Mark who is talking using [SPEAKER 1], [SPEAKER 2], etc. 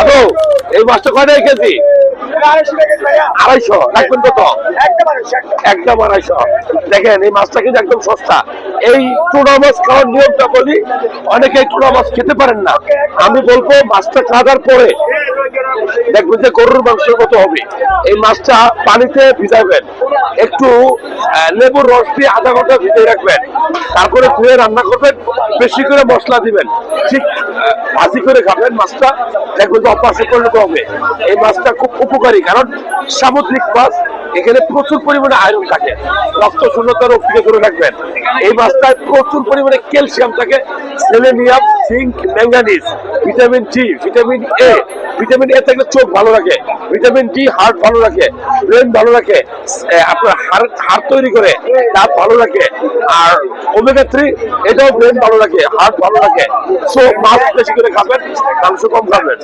[SPEAKER 1] দাদু, এই মাছটা কয় কেজি? আড়াইশো, রাখবেন কত? একদম আড়াইশো। দেখেন, এই মাছটা কিন্তু একদম সস্তা। এই টুনা মাছ খাওয়ার নিয়মটা বলি অনেকে টুনা মাছ খেতে পারেন না। আমি বলব, মাছটা খাওয়ার পরে দেখবেন যে গরুর মাংসের মতো হবে। এই মাছটা পানিতে ভিজাবেন। একটু লেবুর রস দিয়ে আধা ঘণ্টা ভিজিয়ে রাখবেন। তারপরে ধুয়ে রান্না করবেন, বেশি করে মশলা দিবেন। ঠিক ভাজি করে খাবেন মাছটা। দেখবেন যে পরিণত হবে। এই মাছটা খুব উপকারী, কারণ সামুদ্রিক মাছ, এখানে প্রচুর পরিমাণে আয়রন থাকে। রক্ত শূন্যতার রোগ করে রাখবেন এই মাছটায় প্রচুর পরিমাণে ক্যালসিয়াম থাকে। Selenium zinc manganese vitamin C vitamin A vitamin A থাকলে চোখ ভালো রাখে, ভিটামিন ডি হার্ট ভালো রাখে, ব্রেন ভালো রাখে আপনার হাড় হাড় তৈরি করে, দাঁত ভালো রাখে, আর ওমেগা থ্রি, এটাও ব্রেন ভালো রাখে হার্ট ভালো রাখে। সো মাছ বেশি করে খাবেন, মাংস কম খাবেন।